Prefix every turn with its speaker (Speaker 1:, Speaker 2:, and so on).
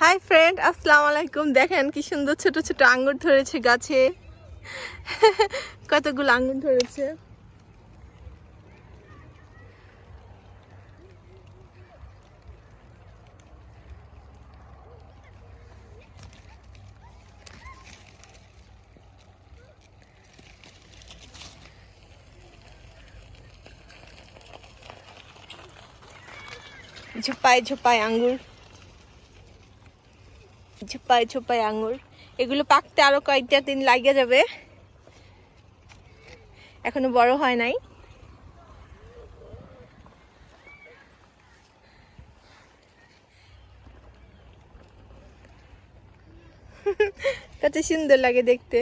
Speaker 1: Hi friend আসসালামু আলাইকুম দেখেন কি সুন্দর ছোট ছোট আঙ্গুর ধরেছে গাছে। কতগুলো আঙ্গুর ধরেছে? ঝোপায় ঝোপায় আঙ্গুর। ঝোপায় ঝোপায় আঙুর। এগুলো পাকতে আরও কয়েকটা দিন লাগে যাবে। এখনও বড় হয় নাই। কত সুন্দর লাগে দেখতে।